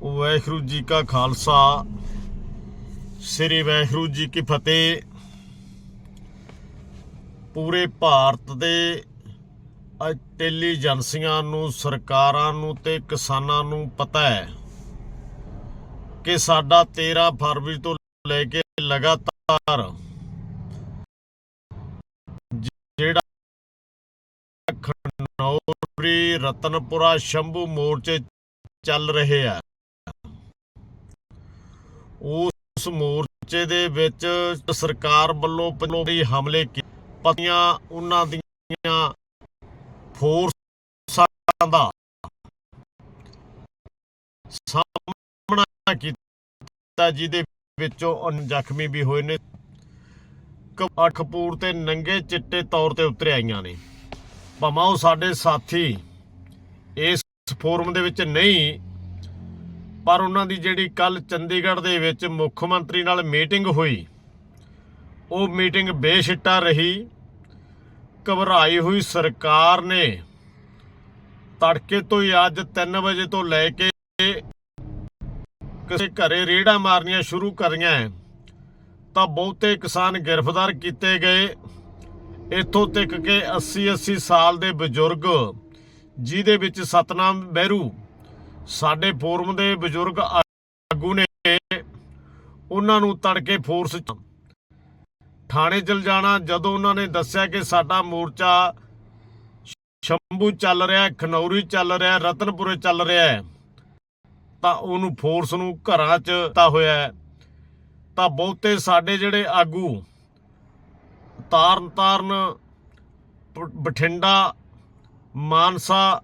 ਵਾਹਿਗੁਰੂ ਜੀ ਕਾ ਖਾਲਸਾ, ਸ੍ਰੀ ਵਾਹਿਗੁਰੂ ਜੀ ਕੀ ਫਤਿਹ। ਪੂਰੇ ਭਾਰਤ ਦੇ ਟੈਲੀ ਏਜੰਸੀਆਂ ਨੂੰ, ਸਰਕਾਰਾਂ ਨੂੰ ਤੇ ਕਿਸਾਨਾਂ ਨੂੰ ਪਤਾ ਹੈ ਕਿ ਸਾਡਾ 13 ਫਰਵਰੀ ਤੋਂ ਲੈ ਕੇ ਲਗਾਤਾਰ ਜਿਹੜਾ ਖਨੌਰੀ ਰਤਨਪੁਰਾ, ਸ਼ੰਭੂ ਮੋਰਚੇ ਚੱਲ ਰਹੇ ਆ। ਉਸ ਮੋਰਚੇ ਦੇ ਵਿੱਚ ਸਰਕਾਰ ਵੱਲੋਂ ਪਹਿਲੋਂ ਹਮਲੇ ਕੀ ਪਤੀਆਂ ਉਹਨਾਂ ਦੀਆਂ ਫੋਰਸਾਂ ਦਾ ਸਾਹਮਣਾ ਕੀਤਾ, ਜਿਹਦੇ ਵਿੱਚੋਂ ਜ਼ਖਮੀ ਵੀ ਹੋਏ ਨੇ। ਕ- ਤੇ ਨੰਗੇ ਚਿੱਟੇ ਤੌਰ ਤੇ ਉਤਰ ਆਈਆਂ ਨੇ। ਭਾਵੇਂ ਉਹ ਸਾਡੇ ਸਾਥੀ ਇਸ ਫੋਰਮ ਦੇ ਵਿੱਚ ਨਹੀਂ ਪਰ ਉਹਨਾਂ ਦੀ ਜਿਹੜੀ ਕੱਲ ਚੰਡੀਗੜ੍ਹ ਦੇ ਵਿੱਚ ਮੁੱਖ ਮੰਤਰੀ ਨਾਲ ਮੀਟਿੰਗ ਹੋਈ, ਉਹ ਮੀਟਿੰਗ ਬੇਸ਼ਿੱਟਾ ਰਹੀ, ਘਬਰਾਈ ਹੋਈ ਸਰਕਾਰ ਨੇ। ਤੜਕੇ ਤੋਂ ਹੀ ਅੱਜ 3 ਵਜੇ ਤੋਂ ਲੈ ਕੇ ਕਿਸੇ ਘਰੇ ਰੇੜਾ ਮਾਰਨੀਆਂ ਸ਼ੁਰੂ ਕਰੀਆਂ ਤਾਂ ਬਹੁਤੇ ਕਿਸਾਨ ਗ੍ਰਿਫਤਾਰ ਕੀਤੇ ਗਏ। ਇੱਥੋਂ ਤੱਕ ਕਿ 80 80 ਸਾਲ ਦੇ ਬਜ਼ੁਰਗ, ਜਿਹਦੇ ਵਿੱਚ ਸਤਨਾਮ ਬਹਿਰੂ ਸਾਡੇ ਫੋਰਮ ਦੇ ਬਜ਼ੁਰਗ ਆਗੂ ਨੇ ਉਹਨਾਂ ਨੂੰ ਤੜਕੇ ਫੋਰਸ ਥਾਣੇ ਚਲ ਜਾਣਾ ਜਦੋਂ ਉਹਨਾਂ ਨੇ ਦੱਸਿਆ ਕਿ ਸਾਡਾ ਮੋਰਚਾ ਸ਼ੰਭੂ ਚੱਲ ਰਿਹਾ ਖਨੌਰੀ ਚੱਲ ਰਿਹਾ ਹੈ, ਰਤਨਪੁਰੇ ਚੱਲ ਰਿਹਾ ਤਾਂ ਉਹਨੂੰ ਫੋਰਸ ਨੂੰ ਘਰਾਂ 'ਚ ਤਾ ਹੋਇਆ ਤਾਂ ਬਹੁਤੇ ਸਾਡੇ ਜਿਹੜੇ ਆਗੂ ਤਾਰਨ ਤਾਰਨ ਬ- ਬਠਿੰਡਾ ਮਾਨਸਾ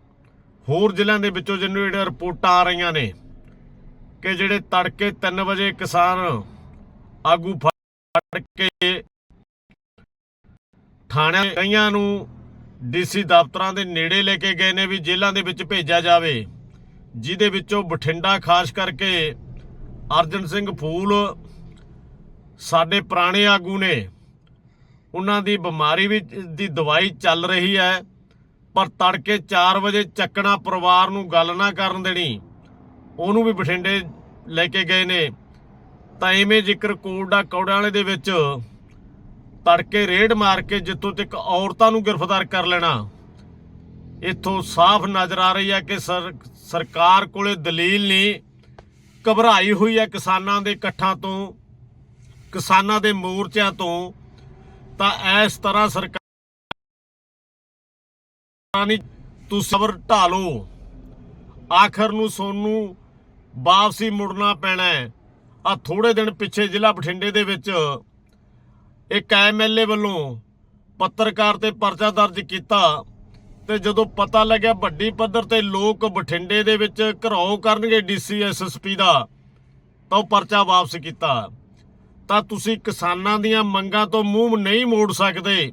ਹੋਰ ਜ਼ਿਲ੍ਹਿਆਂ ਦੇ ਵਿੱਚੋਂ ਜਿਹਨੂੰ ਜਿਹੜੀਆਂ ਰਿਪੋਰਟਾਂ ਆ ਰਹੀਆਂ ਨੇ ਕਿ ਜਿਹੜੇ ਤੜਕੇ 3 ਵਜੇ ਕਿਸਾਨ ਆਗੂ ਫੜ ਕੇ ਥਾਣੇ ਕਈਆਂ ਨੂੰ ਡੀਸੀ ਦਫ਼ਤਰਾਂ ਦੇ ਨੇੜੇ ਲੈ ਕੇ ਗਏ ਨੇ ਵੀ ਜੇਲ੍ਹਾਂ ਦੇ ਵਿੱਚ ਭੇਜਿਆ ਜਾਵੇ, ਜਿਹਦੇ ਵਿੱਚੋਂ ਬਠਿੰਡਾ ਖਾਸ ਕਰਕੇ ਅਰਜਨ ਸਿੰਘ ਫੂਲ, ਸਾਡੇ ਪੁਰਾਣੇ ਆਗੂ ਨੇ, ਉਹਨਾਂ ਦੀ ਬਿਮਾਰੀ ਵੀ ਦੀ ਦਵਾਈ ਚੱਲ ਰਹੀ ਹੈ। ਪਰ ਤੜਕੇ 4 ਵਜੇ ਚੱਕਣਾ ਪਰਿਵਾਰ ਨੂੰ ਗੱਲ ਨਾ ਕਰਨ ਦੇਣੀ। ਉਹਨੂੰ ਵੀ ਬਠਿੰਡੇ ਲੈ ਕੇ ਗਏ ਨੇ। ਤਾਂ ਐਵੇਂ ਜ਼ਿਕਰ ਕੋਟਾ ਕੌੜਾਂ ਵਾਲੇ ਦੇ ਵਿੱਚ ਤੜਕੇ ਰੇਡ ਮਾਰ ਕੇ ਜਿੱਥੋਂ ਤੱਕ ਔਰਤਾਂ ਨੂੰ ਗ੍ਰਿਫਤਾਰ ਕਰ ਲੈਣਾ। ਇੱਥੋਂ ਸਾਫ਼ ਨਜ਼ਰ ਆ ਰਹੀ ਹੈ ਕਿ ਸਰਕਾਰ ਕੋਲੇ ਦਲੀਲ ਨਹੀਂ। ਘਬਰਾਈ ਹੋਈ ਹੈ ਕਿਸਾਨਾਂ ਦੇ ਇਕੱਠਾਂ ਤੋਂ, ਕਿਸਾਨਾਂ ਦੇ ਮੋਰਚਿਆਂ ਤੋਂ। ਤਾਂ ਇਸ ਤਰ੍ਹਾਂ ਸਰਕਾਰ ਨਹੀਂ ਤੂੰ ਸਬਰ ਢਾਲੋ ਆਖਰ ਨੂੰ ਸੋਨੂੰ ਵਾਪਸੀ ਮੁੜਨਾ ਪੈਣਾ ਹੈ। ਆ ਥੋੜੇ ਦਿਨ ਪਿੱਛੇ ਜ਼ਿਲ੍ਹਾ ਬਠਿੰਡੇ ਦੇ ਵਿੱਚ ਇੱਕ ਐਮਐਲਏ ਵੱਲੋਂ ਪੱਤਰਕਾਰ ਤੇ ਪਰਚਾ ਦਰਜ ਕੀਤਾ ਤੇ ਜਦੋਂ ਪਤਾ ਲੱਗਿਆ ਵੱਡੀ ਪੱਧਰ ਤੇ ਲੋਕ ਬਠਿੰਡੇ ਦੇ ਵਿੱਚ ਘਰਾਓ ਕਰਨਗੇ ਡੀਸੀ ਐਸਐਸਪੀ ਦਾ, ਤਾਂ ਉਹ ਪਰਚਾ ਵਾਪਸ ਕੀਤਾ। ਤਾਂ ਤੁਸੀਂ ਕਿਸਾਨਾਂ ਦੀਆਂ ਮੰਗਾਂ ਤੋਂ ਮੂੰਹ ਨਹੀਂ ਮੋੜ ਸਕਦੇ।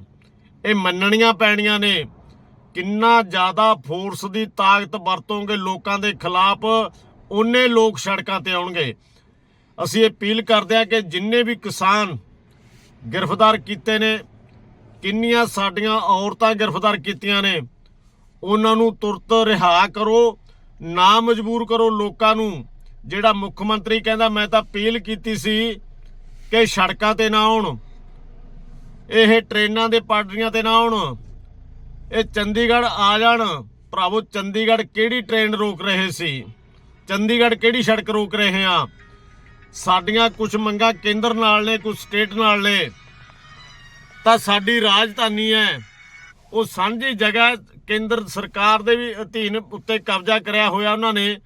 ਇਹ ਮੰਨਣੀਆਂ ਪੈਣੀਆਂ ਨੇ। ਕਿੰਨਾ ਜ਼ਿਆਦਾ ਫੋਰਸ ਦੀ ਤਾਕਤ ਵਰਤੋਂਗੇ ਲੋਕਾਂ ਦੇ ਖਿਲਾਫ ਉਹਨੇ ਲੋਕ ਸੜਕਾਂ ਤੇ ਆਉਣਗੇ। ਅਸੀਂ ਅਪੀਲ ਕਰਦੇ ਹਾਂ ਕਿ ਜਿੰਨੇ ਵੀ ਕਿਸਾਨ ਗ੍ਰਿਫਤਾਰ ਕੀਤੇ ਨੇ, ਕਿੰਨੀਆਂ ਸਾਡੀਆਂ ਔਰਤਾਂ ਗ੍ਰਿਫਤਾਰ ਕੀਤੀਆਂ ਨੇ, ਉਹਨਾਂ ਨੂੰ ਤੁਰਤ ਰਿਹਾ ਕਰੋ, ਨਾ ਮਜਬੂਰ ਕਰੋ ਲੋਕਾਂ ਨੂੰ। ਜਿਹੜਾ ਮੁੱਖ ਮੰਤਰੀ ਕਹਿੰਦਾ, ਮੈਂ ਤਾਂ ਅਪੀਲ ਕੀਤੀ ਸੀ ਕਿ ਸੜਕਾਂ ਤੇ ਨਾ ਆਉਣ, ਇਹ ਟ੍ਰੇਨਾਂ ਦੇ ਪਾਟਰੀਆਂ ਤੇ ਨਾ ਆਉਣ। ਇਹ ਚੰਡੀਗੜ੍ਹ ਆ ਜਾਣ। ਭਰਾਵੋ, ਚੰਡੀਗੜ੍ਹ ਕਿਹੜੀ ਟ੍ਰੇਨ ਰੋਕ ਰਹੇ ਸੀ? ਚੰਡੀਗੜ੍ਹ ਕਿਹੜੀ ਸੜਕ ਰੋਕ ਰਹੇ ਆ? ਸਾਡੀਆਂ ਕੁਝ ਮੰਗਾਂ ਕੇਂਦਰ ਨਾਲ ਨੇ ਕੁਝ ਸਟੇਟ ਨਾਲ ਨੇ। ਤਾਂ ਸਾਡੀ ਰਾਜਧਾਨੀ ਹੈ। ਉਹ ਸਾਂਝੀ ਜਗ੍ਹਾ ਕੇਂਦਰ ਸਰਕਾਰ ਦੇ ਵੀ ਅਧੀਨ ਉੱਤੇ ਕਬਜ਼ਾ ਕਰਿਆ ਹੋਇਆ ਉਹਨਾਂ ਨੇ।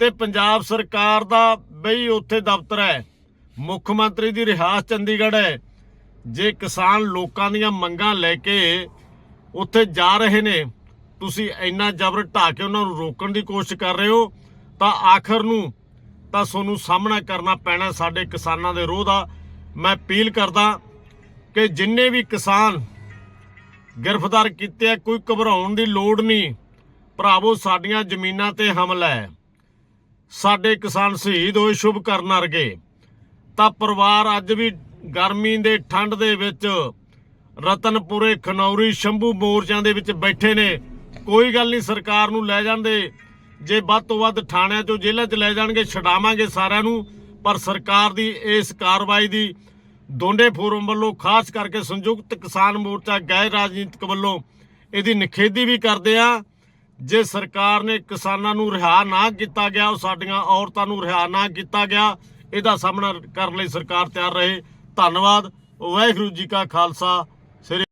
ਤੇ ਪੰਜਾਬ ਸਰਕਾਰ ਦਾ ਬਈ ਉੱਥੇ ਦਫ਼ਤਰ ਹੈ। ਮੁੱਖ ਮੰਤਰੀ ਦੀ ਰਿਹਾਇਸ਼ ਚੰਡੀਗੜ੍ਹ ਹੈ। ਜੇ ਕਿਸਾਨ ਲੋਕਾਂ ਦੀਆਂ ਮੰਗਾਂ ਲੈ ਕੇ ਉੱਥੇ ਜਾ ਰਹੇ ਨੇ। ਤੁਸੀਂ ਇੰਨਾ ਜ਼ਬਰ ਢਾ ਕੇ ਉਹਨਾਂ ਨੂੰ ਰੋਕਣ ਦੀ ਕੋਸ਼ਿਸ਼ ਕਰ ਰਹੇ ਹੋ, ਤਾਂ ਆਖਰ ਨੂੰ ਤਾਂ ਤੁਹਾਨੂੰ ਸਾਹਮਣਾ ਕਰਨਾ ਪੈਣਾ ਸਾਡੇ ਕਿਸਾਨਾਂ ਦੇ ਰੋਹ ਦਾ। ਮੈਂ ਅਪੀਲ ਕਰਦਾ ਕਿ ਜਿੰਨੇ ਵੀ ਕਿਸਾਨ ਗ੍ਰਿਫਤਾਰ ਕੀਤੇ ਆ, ਕੋਈ ਘਬਰਾਉਣ ਦੀ ਲੋੜ ਨਹੀਂ। ਭਰਾਵੋ, ਸਾਡੀਆਂ ਜ਼ਮੀਨਾਂ ਤੇ ਹਮਲਾ ਹੈ। ਸਾਡੇ ਕਿਸਾਨ ਸ਼ਹੀਦ ਹੋਏ ਸ਼ੁਭ ਕਰਨ ਅਰਗੇ ਤਾਂ ਪਰਿਵਾਰ ਅੱਜ ਵੀ ਗਰਮੀ ਦੇ ਠੰਡ ਦੇ ਵਿੱਚ ਰਤਨਪੁਰੇ ਖਨੌਰੀ ਸ਼ੰਭੂ ਮੋਰਚਿਆਂ ਦੇ ਵਿੱਚ ਬੈਠੇ ਨੇ। ਕੋਈ ਗੱਲ ਨਹੀਂ, ਸਰਕਾਰ ਨੂੰ ਲੈ ਜਾਂਦੇ। ਜੇ ਵੱਧ ਤੋਂ ਵੱਧ ਥਾਣਿਆਂ ਚੋਂ ਜੇਲ੍ਹਾਂ 'ਚ ਲੈ ਜਾਣਗੇ, ਛਡਾਵਾਂਗੇ ਸਾਰਿਆਂ ਨੂੰ। ਪਰ ਸਰਕਾਰ ਦੀ ਇਸ ਕਾਰਵਾਈ ਦੀ ਦੋਂਡੇ ਫੋਰਮ ਵੱਲੋਂ, ਖਾਸ ਕਰਕੇ ਸੰਯੁਕਤ ਕਿਸਾਨ ਮੋਰਚਾ ਗੈਰ ਰਾਜਨੀਤਿਕ ਵੱਲੋਂ ਇਹਦੀ ਨਿਖੇਧੀ ਵੀ ਕਰਦੇ ਆ। ਜੇ ਸਰਕਾਰ ਨੇ ਕਿਸਾਨਾਂ ਨੂੰ ਰਿਹਾ ਨਾ ਕੀਤਾ ਗਿਆ, ਉਹ ਸਾਡੀਆਂ ਔਰਤਾਂ ਨੂੰ ਰਿਹਾ ਨਾ ਕੀਤਾ ਗਿਆ, ਇਹਦਾ ਸਾਹਮਣਾ ਕਰਨ ਲਈ ਸਰਕਾਰ ਤਿਆਰ ਰਹੇ। ਧੰਨਵਾਦ। ਵਾਹਿਗੁਰੂ ਜੀ ਕਾ ਖਾਲਸਾ। ਸ੍ਰੀ